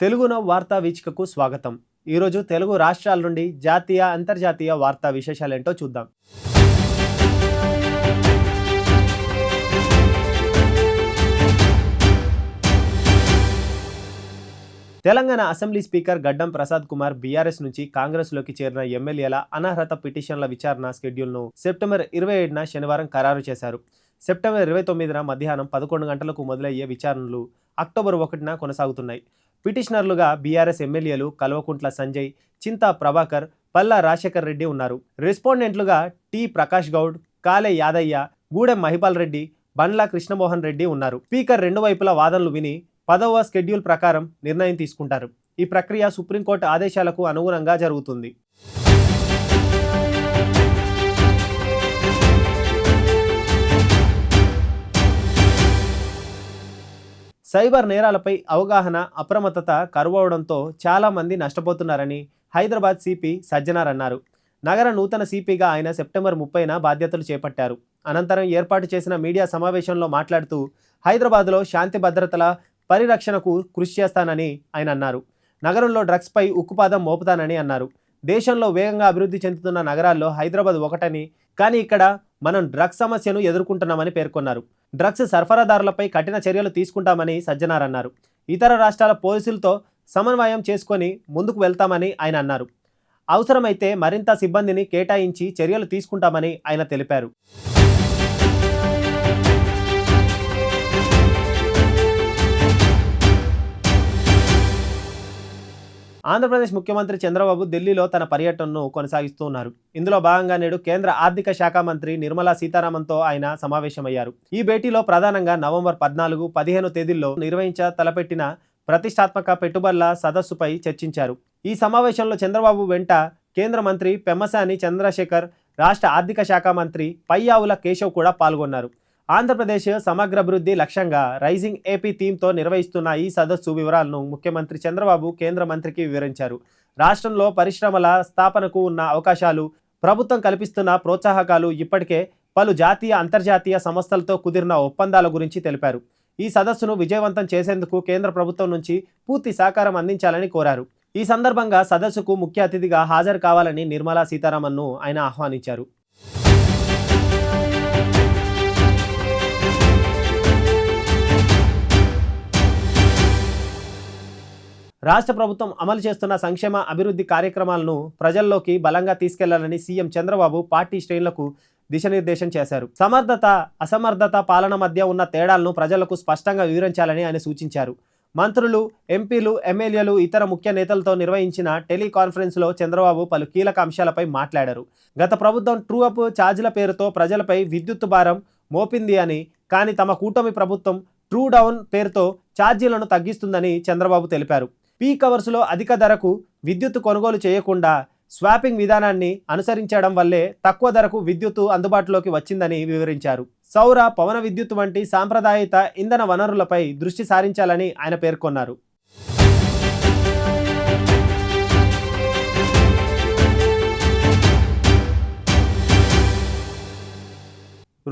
తెలుగున వార్తా వీచికకు స్వాగతం. ఈరోజు తెలుగు రాష్ట్రాల నుండి జాతీయ అంతర్జాతీయ వార్తా విశేషాలేంటో చూద్దాం. తెలంగాణ అసెంబ్లీ స్పీకర్ గడ్డం ప్రసాద్ కుమార్ బీఆర్ఎస్ నుంచి కాంగ్రెస్లోకి చేరిన ఎమ్మెల్యేల అనర్హత పిటిషన్ల విచారణ షెడ్యూల్ను సెప్టెంబర్ ఇరవై ఏడున శనివారం ఖరారు చేశారు. సెప్టెంబర్ ఇరవై తొమ్మిదిన మధ్యాహ్నం పదకొండు గంటలకు మొదలయ్యే విచారణలు అక్టోబర్ ఒకటిన కొనసాగుతున్నాయి. పిటిషనర్లుగా బీఆర్ఎస్ ఎమ్మెల్యేలు కల్వకుంట్ల సంజయ్ చింతా ప్రభాకర్ పల్లా రాజశేఖర్ రెడ్డి ఉన్నారు. రెస్పాండెంట్లుగా టి ప్రకాష్ గౌడ్ కాలే యాదయ్య గూడెం మహిపాల్ రెడ్డి బండ్ల కృష్ణమోహన్ రెడ్డి ఉన్నారు. స్పీకర్ రెండు వైపుల వాదనలు విని పదవ షెడ్యూల్ ప్రకారం నిర్ణయం తీసుకుంటారు. ఈ ప్రక్రియ సుప్రీంకోర్టు ఆదేశాలకు అనుగుణంగా జరుగుతుంది. సైబర్ నేరాలపై అవగాహన అప్రమత్తత కరువవడంతో చాలామంది నష్టపోతున్నారని హైదరాబాద్ సిపి సజ్జనార్ అన్నారు. నగర నూతన సిపిగా ఆయన సెప్టెంబర్ ముప్పైన బాధ్యతలు చేపట్టారు. అనంతరం ఏర్పాటు చేసిన మీడియా సమావేశంలో మాట్లాడుతూ హైదరాబాద్లో శాంతి భద్రతల పరిరక్షణకు కృషి చేస్తానని ఆయన అన్నారు. నగరంలో డ్రగ్స్పై ఉక్కుపాదం మోపుతానని అన్నారు. దేశంలో వేగంగా అభివృద్ధి చెందుతున్న నగరాల్లో హైదరాబాద్ ఒకటని కానీ ఇక్కడ మనం డ్రగ్స్ సమస్యను ఎదుర్కొంటున్నామని పేర్కొన్నారు. డ్రగ్స్ సరఫరాదారులపై కఠిన చర్యలు తీసుకుంటామని సజ్జనార్ అన్నారు. ఇతర రాష్ట్రాల పోలీసులతో సమన్వయం చేసుకొని ముందుకు వెళ్తామని ఆయన అన్నారు. అవసరమైతే మరింత సిబ్బందిని కేటాయించి చర్యలు తీసుకుంటామని ఆయన తెలిపారు. ఆంధ్రప్రదేశ్ ముఖ్యమంత్రి చంద్రబాబు ఢిల్లీలో తన పర్యటనను కొనసాగిస్తూ ఉన్నారు. ఇందులో భాగంగా నేడు కేంద్ర ఆర్థిక శాఖ మంత్రి నిర్మలా సీతారామన్తో ఆయన సమావేశమయ్యారు. ఈ భేటీలో ప్రధానంగా నవంబర్ పద్నాలుగు పదిహేను తేదీల్లో నిర్వహించ తలపెట్టిన ప్రతిష్టాత్మక పెట్టుబడుల సదస్సుపై చర్చించారు. ఈ సమావేశంలో చంద్రబాబు వెంట కేంద్ర మంత్రి పెమ్మసాని చంద్రశేఖర్ రాష్ట్ర ఆర్థిక శాఖ మంత్రి పయ్యావుల కేశవ్ కూడా పాల్గొన్నారు. ఆంధ్రప్రదేశ్ సమగ్రాభివృద్ధి లక్ష్యంగా రైజింగ్ ఏపీ థీమ్తో నిర్వహిస్తున్న ఈ సదస్సు వివరాలను ముఖ్యమంత్రి చంద్రబాబు కేంద్ర మంత్రికి వివరించారు. రాష్ట్రంలో పరిశ్రమల స్థాపనకు ఉన్న అవకాశాలు ప్రభుత్వం కల్పిస్తున్న ప్రోత్సాహకాలు ఇప్పటికే పలు జాతీయ అంతర్జాతీయ సంస్థలతో కుదిరిన ఒప్పందాల గురించి తెలిపారు. ఈ సదస్సును విజయవంతం చేసేందుకు కేంద్ర ప్రభుత్వం నుంచి పూర్తి సహకారం అందించాలని కోరారు. ఈ సందర్భంగా సదస్సుకు ముఖ్య అతిథిగా హాజరు కావాలని నిర్మలా సీతారామన్ను ఆయన ఆహ్వానించారు. రాష్ట్ర ప్రభుత్వం అమలు చేస్తున్న సంక్షేమ అభివృద్ధి కార్యక్రమాలను ప్రజల్లోకి బలంగా తీసుకెళ్ళాలని సీఎం చంద్రబాబు పార్టీ శ్రేణులకు దిశనిర్దేశం చేశారు. సమర్థత అసమర్థత పాలన మధ్య ఉన్న తేడాలను ప్రజలకు స్పష్టంగా వివరించాలని ఆయన సూచించారు. మంత్రులు ఎంపీలు ఎమ్మెల్యేలు ఇతర ముఖ్య నేతలతో నిర్వహించిన టెలికాన్ఫరెన్స్లో చంద్రబాబు పలు కీలక అంశాలపై మాట్లాడారు. గత ప్రభుత్వం ట్రూ అప్ ఛార్జీల పేరుతో ప్రజలపై విద్యుత్ భారం మోపింది అని కానీ తమ కూటమి ప్రభుత్వం ట్రూ డౌన్ పేరుతో ఛార్జీలను తగ్గిస్తుందని చంద్రబాబు తెలిపారు. పీక్ అవర్స్లో అధిక ధరకు విద్యుత్ కొనుగోలు చేయకుండా స్వాపింగ్ విధానాన్ని అనుసరించడం వల్లే తక్కువ ధరకు విద్యుత్తు అందుబాటులోకి వచ్చిందని వివరించారు. సౌర పవన విద్యుత్ వంటి సాంప్రదాయిత ఇంధన వనరులపై దృష్టి సారించాలని ఆయన పేర్కొన్నారు.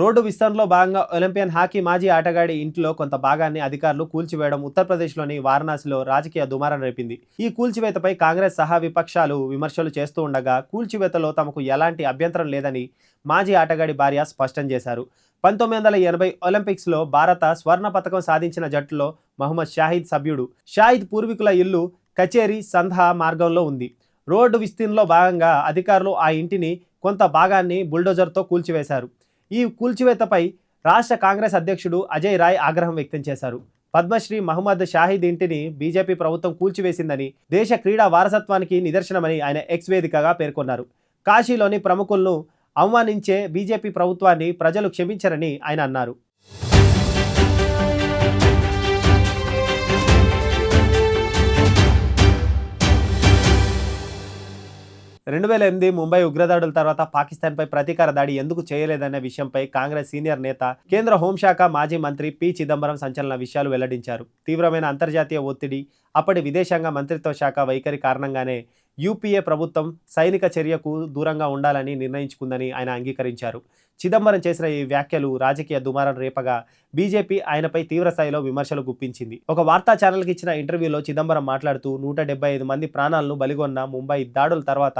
రోడ్డు విస్తరణలో భాగంగా ఒలింపియన్ హాకీ మాజీ ఆటగాడి ఇంట్లో కొంత భాగాన్ని అధికారులు కూల్చివేయడం ఉత్తరప్రదేశ్లోని వారణాసిలో రాజకీయ దుమారం రేపింది. ఈ కూల్చివేతపై కాంగ్రెస్ సహా విపక్షాలు విమర్శలు చేస్తూ ఉండగా కూల్చివేతలో తమకు ఎలాంటి అభ్యంతరం లేదని మాజీ ఆటగాడి భార్య స్పష్టం చేశారు. పంతొమ్మిది వందల ఎనభై ఒలింపిక్స్లో భారత స్వర్ణ పథకం సాధించిన జట్టులో మహమ్మద్ షాహిద్ సభ్యుడు. షాహిద్ పూర్వీకుల ఇల్లు కచేరీ సంధా మార్గంలో ఉంది. రోడ్డు విస్తీర్ణంలో భాగంగా అధికారులు ఆ ఇంటిని కొంత భాగాన్ని బుల్డోజర్తో కూల్చివేశారు. ఈ కూల్చివేతపై రాష్ట్ర కాంగ్రెస్ అధ్యక్షుడు అజయ్ రాయ్ ఆగ్రహం వ్యక్తం చేశారు. పద్మశ్రీ మహమ్మద్ షాహిద్ ఇంటిని బీజేపీ ప్రభుత్వం కూల్చివేసిందని దేశ క్రీడా వారసత్వానికి నిదర్శనమని ఆయన ఎక్స్ వేదికగా పేర్కొన్నారు. కాశీలోని ప్రముఖులను అవమానించే బీజేపీ ప్రభుత్వాన్ని ప్రజలు క్షమించరని ఆయన అన్నారు. రెండు వేల ఎనిమిది ముంబై ఉగ్రదాడుల తర్వాత పాకిస్తాన్పై ప్రతీకార దాడి ఎందుకు చేయలేదనే విషయంపై కాంగ్రెస్ సీనియర్ నేత కేంద్ర హోంశాఖ మాజీ మంత్రి పి చిదంబరం సంచలన విషయాలు వెల్లడించారు. తీవ్రమైన అంతర్జాతీయ ఒత్తిడి అప్పటి విదేశాంగ మంత్రిత్వ శాఖ వైఖరి కారణంగానే యూపీఏ ప్రభుత్వం సైనిక చర్యకు దూరంగా ఉండాలని నిర్ణయించుకుందని ఆయన అంగీకరించారు. చిదంబరం చేసిన ఈ వ్యాఖ్యలు రాజకీయ దుమారం రేపగా బీజేపీ ఆయనపై తీవ్రస్థాయిలో విమర్శలు గుప్పించింది. ఒక వార్తా ఛానల్కి ఇచ్చిన ఇంటర్వ్యూలో చిదంబరం మాట్లాడుతూ నూట ఐదు మంది ప్రాణాలను బలిగొన్న ముంబై దాడుల తర్వాత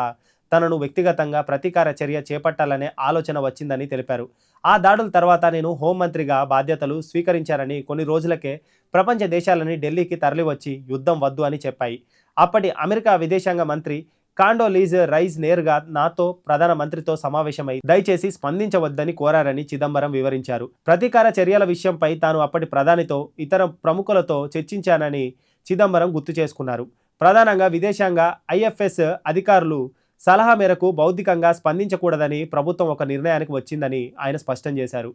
తనను వ్యక్తిగతంగా ప్రతీకార చర్య చేపట్టాలనే ఆలోచన వచ్చిందని తెలిపారు. ఆ దాడుల తర్వాత నేను హోంమంత్రిగా బాధ్యతలు స్వీకరించారని కొన్ని రోజులకే ప్రపంచ దేశాలని ఢిల్లీకి తరలివచ్చి యుద్ధం వద్దు అని చెప్పాయి. అప్పటి అమెరికా విదేశాంగ మంత్రి కాండోలీజ్ రైజ్ నేరుగా నాతో ప్రధాన మంత్రితో సమావేశమై దయచేసి స్పందించవద్దని కోరారని చిదంబరం వివరించారు. ప్రతీకార చర్యల విషయంపై తాను అప్పటి ప్రధానితో ఇతర ప్రముఖులతో చర్చించానని చిదంబరం గుర్తు చేసుకున్నారు. ప్రధానంగా విదేశాంగ ఐఎఫ్ఎస్ అధికారులు సలహా మేరకు బౌద్ధికంగా స్పందించకూడదని ప్రభుత్వం ఒక నిర్ణయానికి వచ్చిందని ఆయన స్పష్టం చేశారు.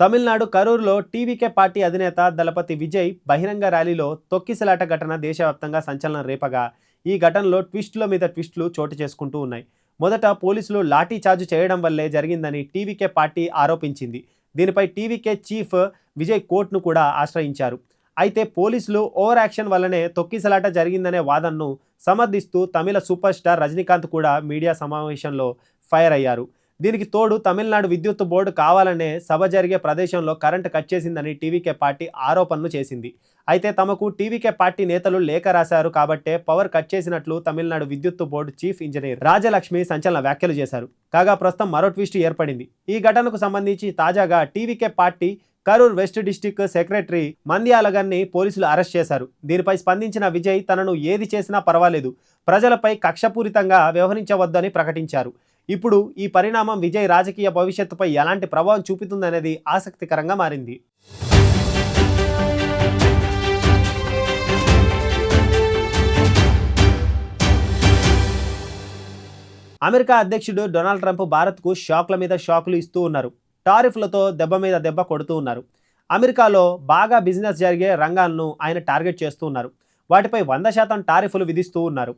తమిళనాడు కరూరులో టీవీకే పార్టీ అధినేత దళపతి విజయ్ బహిరంగ ర్యాలీలో తొక్కిసలాట ఘటన దేశవ్యాప్తంగా సంచలనం రేపగా. ఈ ఘటనలో ట్విస్టుల మీద ట్విస్టులు చోటు చేసుకుంటూ ఉన్నాయి. మొదట పోలీసులు లాఠీ చార్జ్ చేయడం వల్లే జరిగిందని టీవీకే పార్టీ ఆరోపించింది. దీనిపై టీవీకే చీఫ్ విజయ్ కోర్టును కూడా ఆశ్రయించారు. అయితే పోలీసులు ఓవర్ యాక్షన్ వల్లనే తొక్కిసలాట జరిగిందనే వాదనను సమర్థిస్తూ తమిళ సూపర్ స్టార్ రజనీకాంత్ కూడా మీడియా సమావేశంలో ఫైర్ అయ్యారు. దీనికి తోడు తమిళనాడు విద్యుత్ బోర్డు కావాలనే సభ జరిగే ప్రదేశంలో కరెంటు కట్ చేసిందని టీవీకే పార్టీ ఆరోపణలు చేసింది. అయితే తమకు టీవీకే పార్టీ నేతలు లేఖ రాశారు కాబట్టే పవర్ కట్ చేసినట్లు తమిళనాడు విద్యుత్ బోర్డు చీఫ్ ఇంజనీర్ రాజలక్ష్మి సంచలన వ్యాఖ్యలు చేశారు. కాగా ప్రస్తుతం మరో ట్విస్ట్ ఏర్పడింది. ఈ ఘటనకు సంబంధించి తాజాగా TVK party Karur west district secretary మంద్యాలగన్ని పోలీసులు అరెస్ట్ చేశారు. దీనిపై స్పందించిన విజయ్ తనను ఏది చేసినా పర్వాలేదు. ప్రజలపై కక్షపూరితంగా వ్యవహరించవద్దని ప్రకటించారు. ఇప్పుడు ఈ పరిణామం విజయ్ రాజకీయ భవిష్యత్తుపై ఎలాంటి ప్రభావం చూపుతుందనేది ఆసక్తికరంగా మారింది. అమెరికా అధ్యక్షుడు డొనాల్డ్ ట్రంప్ భారత్కు షాక్ల మీద షాక్లు ఇస్తూ ఉన్నారు. టారిఫ్లతో దెబ్బ మీద దెబ్బ కొడుతూ ఉన్నారు. అమెరికాలో బాగా బిజినెస్ జరిగే రంగాలను ఆయన టార్గెట్ చేస్తూ ఉన్నారు. వాటిపై వంద శాతం టారిఫ్లు విధిస్తూ ఉన్నారు.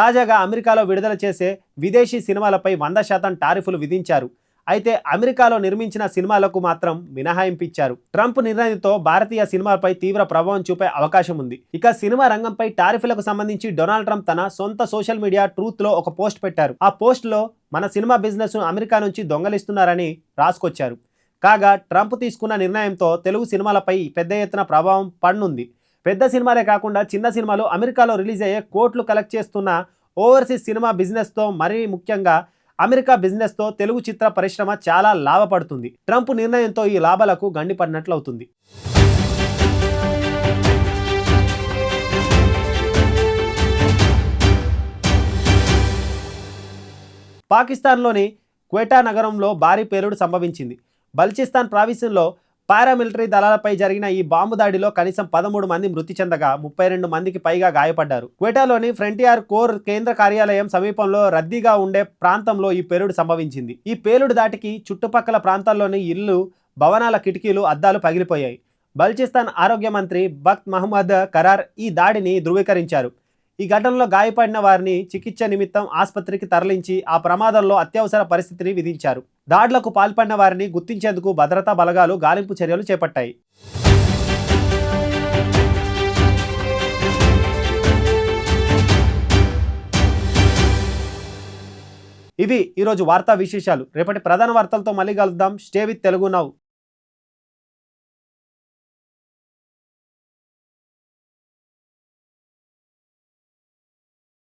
తాజాగా అమెరికాలో విడుదల చేసే విదేశీ సినిమాలపై వంద శాతం టారిఫ్లు విధించారు. అయితే అమెరికాలో నిర్మించిన సినిమాలకు మాత్రం మినహాయింపిచ్చారు. ట్రంప్ నిర్ణయంతో భారతీయ సినిమాలపై తీవ్ర ప్రభావం చూపే అవకాశం ఉంది. ఇక సినిమా రంగంపై టారిఫ్లకు సంబంధించి డొనాల్డ్ ట్రంప్ తన సొంత సోషల్ మీడియా ట్రూత్లో ఒక పోస్ట్ పెట్టారు. ఆ పోస్ట్లో మన సినిమా బిజినెస్ అమెరికా నుంచి దొంగలిస్తున్నారని రాసుకొచ్చారు. కాగా ట్రంప్ తీసుకున్న నిర్ణయంతో తెలుగు సినిమాలపై పెద్ద ఎత్తున ప్రభావం పడనుంది. పెద్ద సినిమాలే కాకుండా చిన్న సినిమాలు అమెరికాలో రిలీజ్ అయ్యే కోట్లు కలెక్ట్ చేస్తున్న ఓవర్సీస్ సినిమా బిజినెస్తో మరీ ముఖ్యంగా అమెరికా బిజినెస్తో తెలుగు చిత్ర పరిశ్రమ చాలా లాభపడుతుంది. ట్రంప్ నిర్ణయంతో ఈ లాభాలకు గండిపడినట్లు అవుతుంది పాకిస్తాన్లోని క్వేటా నగరంలో భారీ పేలుడు సంభవించింది. బల్చిస్తాన్ ప్రావిన్స్లో పారామిలిటరీ దళాలపై జరిగిన ఈ బాంబు దాడిలో కనీసం పదమూడు మంది మృతి చెందగా ముప్పై రెండు మందికి పైగా గాయపడ్డారు. క్వేటాలోని ఫ్రంటియర్ కోర్ కేంద్ర కార్యాలయం సమీపంలో రద్దీగా ఉండే ప్రాంతంలో ఈ పేలుడు సంభవించింది. ఈ పేలుడు దాటికి చుట్టుపక్కల ప్రాంతాల్లోని ఇల్లు భవనాల కిటికీలు అద్దాలు పగిలిపోయాయి. బల్చిస్తాన్ ఆరోగ్య మంత్రి బక్త్ మహమ్మద్ కరార్ ఈ దాడిని ధృవీకరించారు. ఈ ఘటనలో గాయపడిన వారిని చికిత్స నిమిత్తం ఆసుపత్రికి తరలించి ఆ ప్రమాదంలో అత్యవసర పరిస్థితిని విధించారు. దాడులకు పాల్పడిన వారిని గుర్తించేందుకు భద్రతా బలగాలు గాలింపు చర్యలు చేపట్టాయి. ఇవి ఈరోజు వార్తా విశేషాలు. రేపటి ప్రధాన వార్తలతో మళ్ళీ కలుద్దాం. Stay with Telugu now.